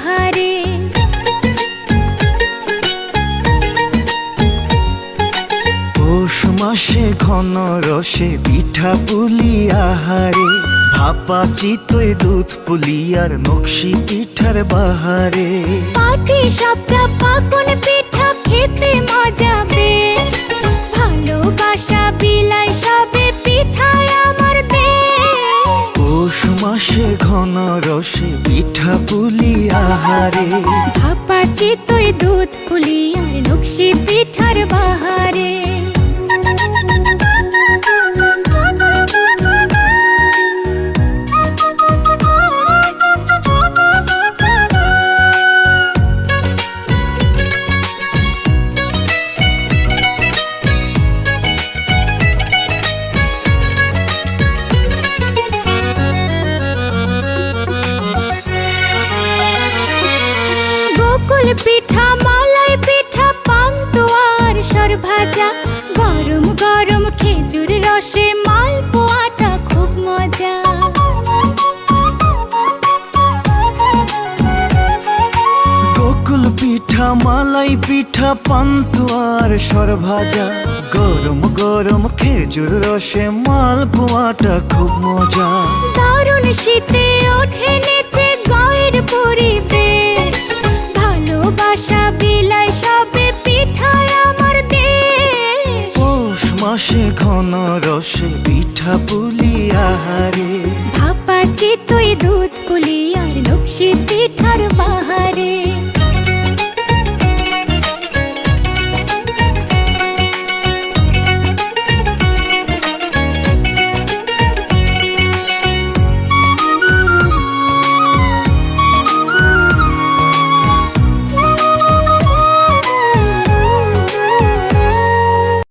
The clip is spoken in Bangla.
আহারে পৌষ মাসে ঘন রসে পিঠা পুলি আহারে ভাপা চিতই দুধ পুলি আর নকশি পিঠার বাহারে। পাটি সবটা পাকন পিঠা খেতে মজা মাসে ঘন রসে পিঠা পুলি আহারে। ভাপা চিতই দুধ পুলি আর নকশি বকুল পিঠা মালাই পিঠা পান্তুয়ার সর ভাজা। গরম গরম খেজুর রসে মালপোয়াটা খুব মজা। গোকুল পিঠা মালাই পিঠা পান্তুয়ার সরভাজা গরম গরম খেজুর রসে মালপোয়াটা খুব মজা। দারুণ শীতে ওঠে ঘন রস পিঠা পুলি আহারে। ভাপা চিতই দুধ পুলি আর নকশি পিঠার বাহারে